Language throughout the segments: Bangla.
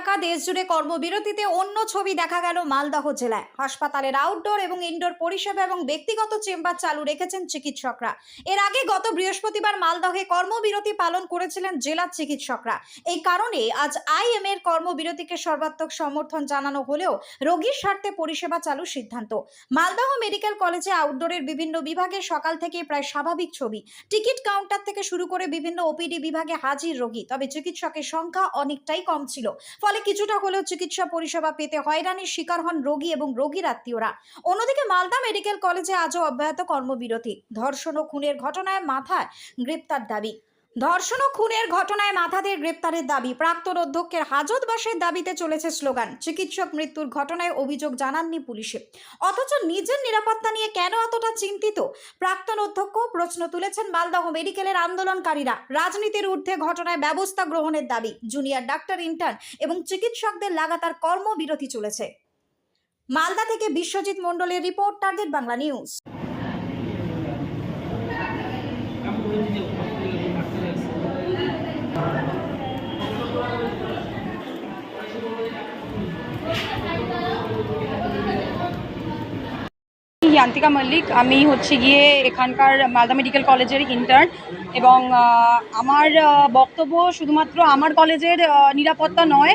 ডাকা দেশ জুড়ে কর্মবিরতিতে অন্য ছবি দেখা গেল মালদহ জেলায়। হাসপাতালের আউটডোর এবং ইনডোর পরিষেবা এবং ব্যক্তিগত চেম্বার চালু রেখেছেন চিকিৎসকরা। এর আগে গত বৃহস্পতিবার মালদহে কর্মবিরতি পালন করেছিলেন জেলার চিকিৎসকরা। এই কারণে আজ আইএম এর কর্মবিরতিকে সর্বাত্মক সমর্থন জানানো হলেও রোগীর স্বার্থে পরিষেবা চালু সিদ্ধান্ত। মালদহ মেডিকেল কলেজে আউটডোরের বিভিন্ন বিভাগে সকাল থেকে প্রায় স্বাভাবিক ছবি। টিকিট কাউন্টার থেকে শুরু করে বিভিন্ন ওপিডি বিভাগে হাজির রোগী, তবে চিকিৎসকের সংখ্যা অনেকটাই কম ছিল। ফলে কিছুটা হলেও চিকিৎসা পরিষেবা পেতে হয়রানির শিকার হন রোগী এবং রোগীর আত্মীয়রা। অন্যদিকে মালদা মেডিকেল কলেজে আজও অব্যাহত কর্মবিরতি। ধর্ষণ ও খুনের ঘটনায় মাথায় গ্রেপ্তার দাবি। ধর্ষণ ও খুনের ঘটনায় মাথাদের গ্রেপ্তারের দাবি। প্রাক্তন অধ্যক্ষের হাজতবাসের দাবিতে চলেছে স্লোগান, চিকিৎসক মৃত্যুর ঘটনায় অভিযোগ জানাননি পুলিশে। অথচ নিজের নিরাপত্তা নিয়ে কেন এতটা চিন্তিত? প্রাক্তন অধ্যক্ষ প্রশ্ন তুলেছেন মালদহ মেডিকেলের আন্দোলনকারীরা। রাজনীতির ঊর্ধ্বে ঘটনায় ব্যবস্থা গ্রহণের দাবি, জুনিয়র ডাক্তার ইন্টার্ন এবং চিকিৎসকদের লাগাতার কর্মবিরতি চলেছে। মালদা থেকে বিশ্বজিৎ মণ্ডলের report, target Bangla news. Iyantika Mallick, আমি হচ্ছে গিয়ে এখানকার মালদা মেডিকেল কলেজের ইন্টার্ন এবং আমার বক্তব্য শুধুমাত্র আমার কলেজের নিরাপত্তা নয়,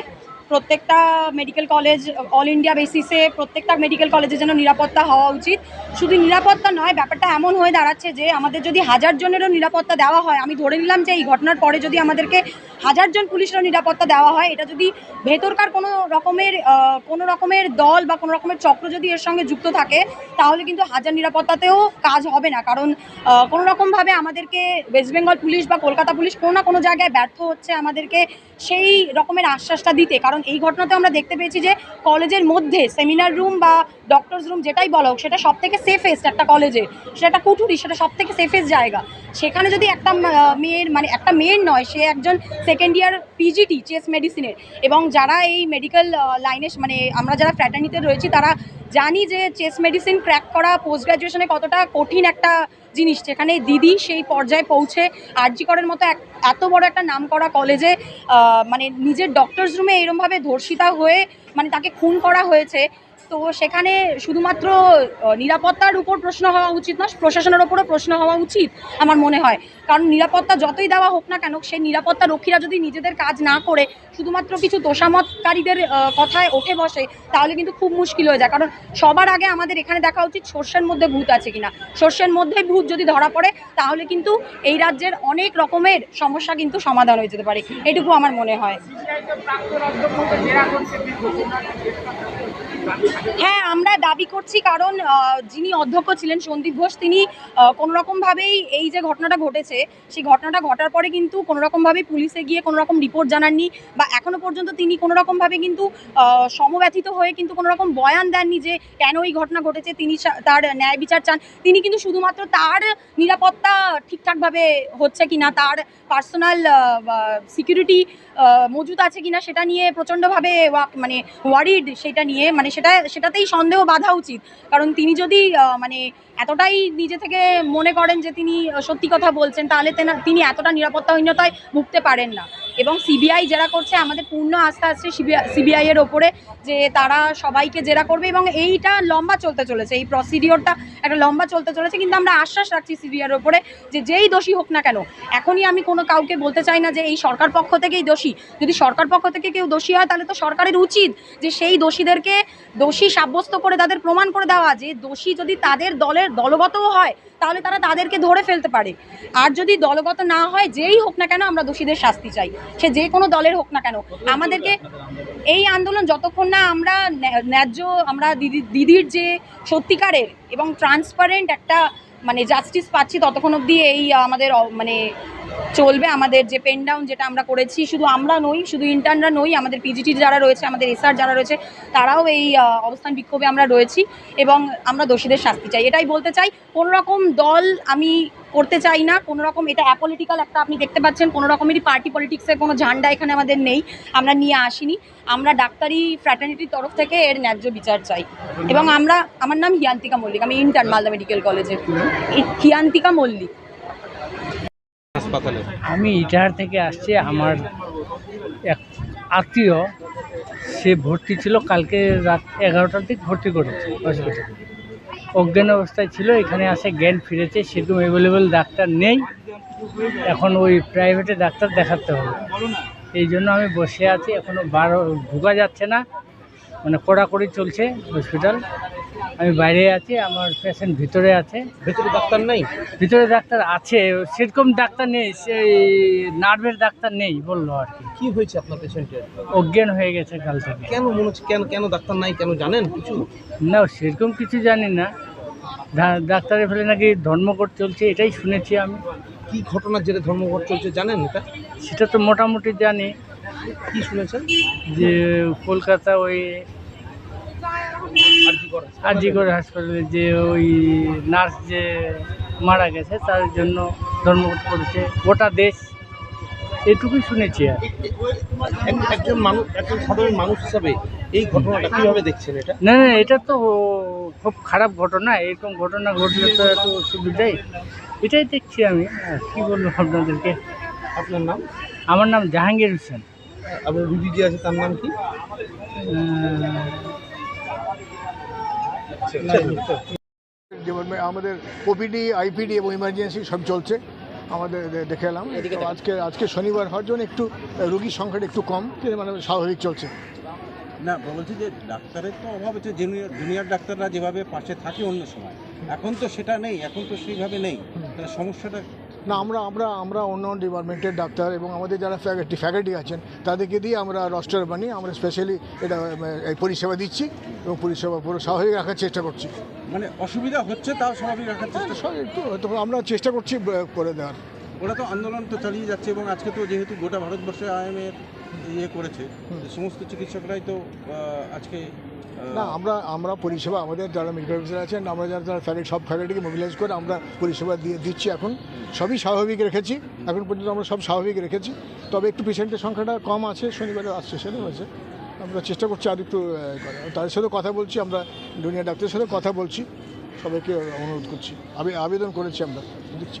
প্রত্যেকটা মেডিকেল কলেজ অল ইন্ডিয়া বেসিসে প্রত্যেকটা মেডিকেল কলেজে যেন নিরাপত্তা হওয়া উচিত। শুধু নিরাপত্তা নয়, ব্যাপারটা এমন হয়ে দাঁড়াচ্ছে যে আমাদের যদি হাজার জনেরও নিরাপত্তা দেওয়া হয়, আমি ধরে নিলাম যে এই ঘটনার পরে যদি আমাদেরকে হাজার জন নিরাপত্তা দেওয়া হয়। এটা যদি ভেতরকার কোনো রকমের কোনো রকমের দল বা কোনো রকমের চক্র যদি এর সঙ্গে যুক্ত থাকে, তাহলে কিন্তু হাজার নিরাপত্তাতেও কাজ হবে না। কারণ কোনো রকমভাবে আমাদেরকে ওয়েস্ট বেঙ্গল পুলিশ বা কলকাতা পুলিশ কোনো না কোনো জায়গায় ব্যর্থ হচ্ছে আমাদেরকে সেই রকমের আশ্বাসটা দিতে। কারণ এই ঘটনাতে আমরা দেখতে পেয়েছি যে কলেজের মধ্যে সেমিনার রুম বা ডক্টরস রুম যেটাই বলো হোক, সেটা সব থেকে সেফেস্ট একটা কলেজে সেটা কুঠুরি সেটা সব থেকে সেফেস্ট জায়গা। সেখানে যদি একটা মেয়ের মানে একটা মেয়ের নয় সে একজন সেকেন্ড ইয়ার পিজিটি চেস মেডিসিনের এবং যারা এই মেডিকেল লাইনে মানে আমরা যারা ফ্র্যাটার্নিতে রয়েছি তারা জানি যে চেস মেডিসিন ক্র্যাক করা পোস্ট গ্রাজুয়েশনে কতটা কঠিন একটা জিনিস। যেখানে দিদি সেই পর্যায়ে পৌঁছে আরজিকরের মতো এক এত বড় একটা নাম করা কলেজে মানে নিজের ডক্টরস রুমে এরমভাবে ধর্ষিতা হয়ে মানে তাকে খুন করা হয়েছে। তো সেখানে শুধুমাত্র নিরাপত্তার উপর প্রশ্ন হওয়া উচিত না প্রশাসনের ওপরও প্রশ্ন হওয়া উচিত আমার মনে হয়। কারণ নিরাপত্তা যতই দেওয়া হোক না কেন, সেই নিরাপত্তা রক্ষীরা যদি নিজেদের কাজ না করে, শুধুমাত্র কিছু তোষামতকারীদের কথায় ওঠে বসে, তাহলে কিন্তু খুব মুশকিল হয়ে যায়। কারণ সবার আগে আমাদের এখানে দেখা উচিত সর্ষের মধ্যে ভূত আছে কিনা। সর্ষের মধ্যে ভূত যদি ধরা পড়ে, তাহলে কিন্তু এই রাজ্যের অনেক রকমের সমস্যা কিন্তু সমাধান হয়ে যেতে পারে। এটুকু আমার মনে হয়। হ্যাঁ আমরা দাবি করছি কারণ যিনি অধ্যক্ষ ছিলেন সন্দীপ ঘোষ তিনি আহ, কোনো রকমভাবেই এই যে ঘটনাটা ঘটেছে সেই ঘটনাটা ঘটার পরে কিন্তু কোনো রকমভাবে পুলিশে গিয়ে কোনো রকম রিপোর্ট জানাননি বা এখনও পর্যন্ত তিনি কোনো রকমভাবে কিন্তু সমব্যথিত হয়ে কিন্তু কোনো রকম বয়ান দেননি যে কেন এই ঘটনা ঘটেছে তিনি তার ন্যায় বিচার চান। তিনি কিন্তু শুধুমাত্র তার নিরাপত্তা ঠিকঠাকভাবে হচ্ছে কিনা তার পার্সোনাল সিকিউরিটি মজুত আছে কিনা সেটা নিয়ে প্রচণ্ডভাবে মানে ওয়ারিড সেটা নিয়ে মানে সেটা সেটাতেই সন্দেহ বাঁধা উচিত। কারণ তিনি যদি মানে এতটাই নিজে থেকে মনে করেন যে তিনি সত্যি কথা বলছেন, তাহলে তেনা- এতটা নিরাপত্তাহীনতায় ভুগতে পারেন না। এবং সিবিআই জেরা করছে, আমাদের পূর্ণ আস্থা আছে সিবিআই এর ওপরে যে তারা সবাইকে জেরা করবে এবং এইটা লম্বা চলতে চলেছে, এই প্রসিডিওরটা একটা লম্বা চলতে চলেছে, কিন্তু আমরা আশ্বাস রাখছি সিবিআইয়ের ওপরে যে যেই দোষী হোক না কেন, এখনই আমি কোনো কাউকে বলতে চাই না যে এই সরকার পক্ষ থেকেই দোষী, যদি সরকার পক্ষ থেকে কেউ দোষী হয় তাহলে তো সরকারের উচিত যে সেই দোষীদেরকে দোষী সাব্যস্ত করে তাদের প্রমাণ করে দেওয়া, যে দোষী যদি তাদের দলের দলগতও হয় তাহলে তারা তাদেরকে ধরে ফেলতে পারে, আর যদি দলগত না হয়, যেই হোক না কেন আমরা দোষীদের শাস্তি চাই। সে যে কোনো দলের হোক না কেন, আমাদেরকে এই আন্দোলন যতক্ষণ না আমরা ন্যা- ন্যায্য আমরা দিদি, দিদির যে সত্যিকারের এবং ট্রান্সপারেন্ট একটা মানে জাস্টিস পাচ্ছি, ততক্ষণ অবধি এই আমাদের মানে চলবে আমাদের যে পেন ডাউন যেটা আমরা করেছি, শুধু আমরা নই, শুধু ইন্টার্নরা নই, আমাদের পিজিটি যারা রয়েছে, আমাদের এসআর যারা রয়েছে, তারাও এই অবস্থান বিক্ষোভে আমরা রয়েছি এবং আমরা দোষীদের শাস্তি চাই। এটাই বলতে চাই রকম দল আমি করতে চাই না কোনো রকম এটা অ্যাপলিটিক্যাল একটা আপনি দেখতে পাচ্ছেন কোনো রকমেরই পার্টি পলিটিক্সের কোনো ঝান্ডা এখানে আমাদের নেই, আমরা নিয়ে আসিনি। আমরা ডাক্তারি ফ্র্যাটার্নিটির তরফ থেকে এর ন্যায্য বিচার চাই এবং আমরা, আমার নাম হিয়ান্তিকা মল্লিক, আমি ইন্টার্ন মালদা মেডিকেল কলেজের হিয়ান্তিকা মল্লিক। হাসপাতালে? আমি ইটাহার থেকে আসছি, আমার এক আত্মীয়, সে ভর্তি ছিল, কালকে রাত এগারোটার দিক ভর্তি করেছে হসপিটালে অজ্ঞান অবস্থায় ছিল, এখানে আসে জ্ঞান ফিরেছে, সেরকম অ্যাভেলেবেল ডাক্তার নেই, এখন ওই প্রাইভেটে ডাক্তার দেখাতে হবে। এই জন্য আমি বসে আছি এখনও বারো, ঢোকা যাচ্ছে না মানে কড়াকড়ি চলছে হসপিটাল আমি বাইরে আছি আমার পেশেন্ট ভিতরে আছে। ভিতরে ডাক্তার নেই? ভিতরে ডাক্তার আছে সেরকম ডাক্তার নেই সেই নার্ভের ডাক্তার নেই বলল আর কি। কি হয়েছে আপনার পেশেন্টের অজ্ঞান হয়ে গেছে কাল থেকে। কেন মনে হচ্ছে কেন কেন ডাক্তার নাই? কেন জানেন কিছু? না সেরকম কিছু জানি না। ডা- ডাক্তারের ফেলে নাকি ধর্মঘট চলছে এটাই শুনেছি আমি। কি ঘটনার জেরে ধর্মঘট চলছে জানেন এটা? সেটা তো মোটামুটি জানি। কি শুনেছেন? যে কলকাতা ওই করে আরজিগড় হাসপাতালে যে ওই নার্স যে মারা গেছে তার জন্য ধর্মঘট করেছে। গোটা দেশ এটুকুই শুনেছি আর। এক- একজন মানুষ একজন সাধারণ মানুষ হিসাবে এই ঘটনাটা কীভাবে দেখছেন এটা? না না এটা তো খুব খারাপ ঘটনা। এরকম ঘটনা ঘটলে তো এত অসুবিধাই এটাই দেখছি আমি। কি বলব আপনাদেরকে? আপনার নাম? আমার নাম জাহাঙ্গীর হোসেন। আপনার রুগী যে আছে তার নাম কি? আমাদের ওপিডি আইপিডি এবং ইমার্জেন্সি সব চলছে। আমাদের দেখে এলাম। তো আজকে আজকে শনিবার হওয়ার জন্য একটু রুগীর সংখ্যাটা একটু কম কিন্তু মানে স্বাভাবিক চলছে। না বলছি যে ডাক্তারের তো অভাব হচ্ছে জুনিয়র জুনিয়র ডাক্তাররা যেভাবে পাশে থাকে অন্য সময়। এখন তো সেটা নেই এখন তো সেইভাবে নেই। তাহলে সমস্যাটা না আমরা আমরা আমরা অন্য ডিপার্টমেন্টের ডাক্তার এবং আমাদের যারা ফ্যাকাল্টি ফ্যাকাল্টি আছেন তাদেরকে দিয়ে আমরা রস্টার বানিয়ে আমরা স্পেশালি এটা এই পরিষেবা দিচ্ছি এবং পরিষেবা পুরো স্বাভাবিক রাখার চেষ্টা করছি। মানে অসুবিধা হচ্ছে তাও স্বাভাবিক রাখার চেষ্টা? সব একটু তো আমরা চেষ্টা করছি করে দেওয়ার। ওরা তো আন্দোলন তো চালিয়ে যাচ্ছে এবং আজকে তো যেহেতু গোটা ভারতবর্ষে আইএমএ ইয়ে করেছে সমস্ত চিকিৎসকরাই তো আজকে না, আমরা আমরা পরিষেবা, আমাদের যারা মেডিকেল অফিসার আছেন, আমরা যারা যারা ফ্যাকাল্টি সব ফ্যাকাল্টিকে মোবিলাইজ করে আমরা পরিষেবা দিয়ে দিচ্ছি এখন। সবই স্বাভাবিক রেখেছি, এখন পর্যন্ত আমরা সব স্বাভাবিক রেখেছি। তবে একটু পেশেন্টের সংখ্যাটা কম আছে শনিবারে আসছে সেটা হয়েছে আমরা চেষ্টা করছি আর একটু তাদের সাথে কথা বলছি, আমরা জুনিয়র ডাক্তারের সাথে কথা বলছি, সবাইকে অনুরোধ করছি। আবেদন করেছি আমরা দিচ্ছি